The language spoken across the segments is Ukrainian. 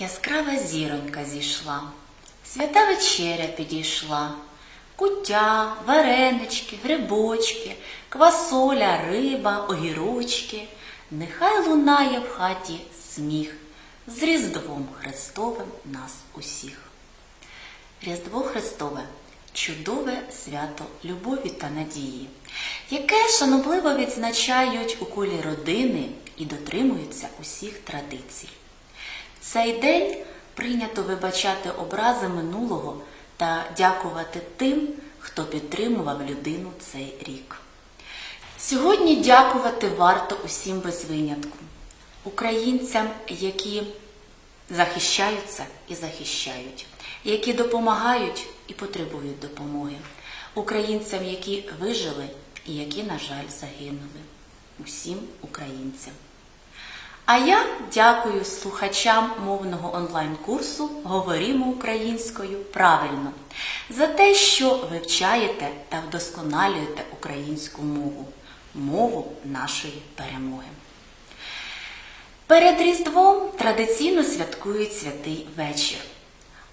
Яскрава зіронька зійшла, свята вечеря підійшла, куття, варенички, грибочки, квасоля, риба, огірочки. Нехай лунає в хаті сміх з Різдвом Христовим нас усіх. Різдво Христове чудове свято любові та надії, яке шанобливо відзначають у колі родини і дотримуються усіх традицій. Цей день прийнято вибачати образи минулого та дякувати тим, хто підтримував людину цей рік. Сьогодні дякувати варто усім без винятку, українцям, які захищаються і захищають, які допомагають і потребують допомоги, українцям, які вижили і які, на жаль, загинули. Усім українцям. А я дякую слухачам мовного онлайн-курсу Говоримо українською правильно за те, що вивчаєте та вдосконалюєте українську мову, мову нашої перемоги. Перед Різдвом традиційно святкують святий вечір,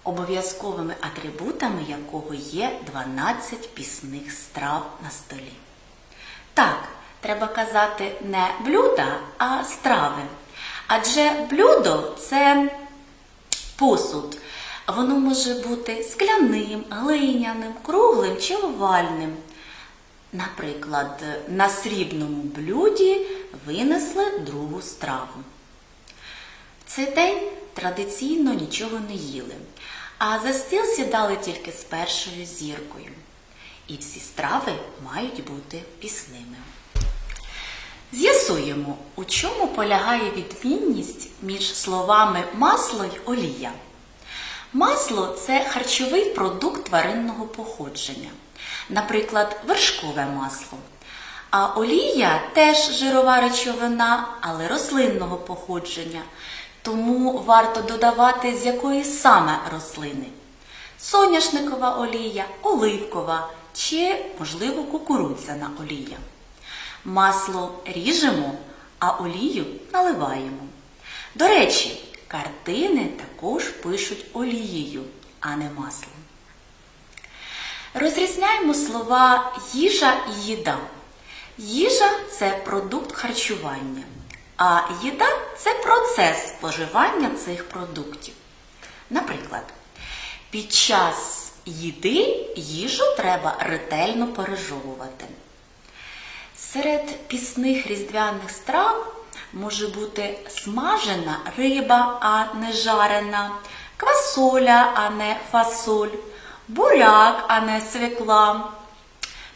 обов'язковими атрибутами якого є 12 пісних страв на столі. Так, треба казати не блюда, а страви. Адже блюдо це посуд. Воно може бути скляним, глиняним, круглим чи овальним. Наприклад, на срібному блюді винесли другу страву. В цей день традиційно нічого не їли, а за стіл сідали тільки з першою зіркою. І всі страви мають бути пісними. З'ясуємо, у чому полягає відмінність між словами масло й олія. Масло це харчовий продукт тваринного походження, наприклад, вершкове масло. А олія теж жирова речовина, але рослинного походження, тому варто додавати з якої саме рослини. Соняшникова олія, оливкова чи, можливо, кукурудзяна олія. Масло ріжемо, а олію наливаємо. До речі, картини також пишуть олією, а не маслом. Розрізняємо слова їжа і їда. Їжа це продукт харчування, а їда це процес споживання цих продуктів. Наприклад, під час їди їжу треба ретельно пережовувати. Серед пісних різдвяних страв може бути смажена риба, а не жарена, квасоля, а не фасоль, буряк, а не свекла,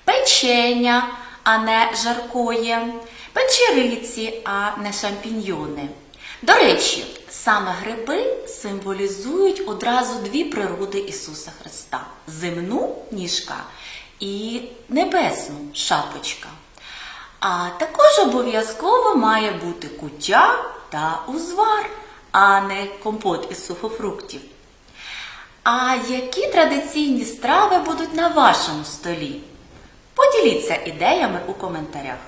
печеня, а не жаркоє, печериці, а не шампіньйони. До речі, саме гриби символізують одразу дві природи Ісуса Христа: земну ніжка і небесну шапочка. А також обов'язково має бути куття та узвар, а не компот із сухофруктів. А які традиційні страви будуть на вашому столі? Поділіться ідеями у коментарях.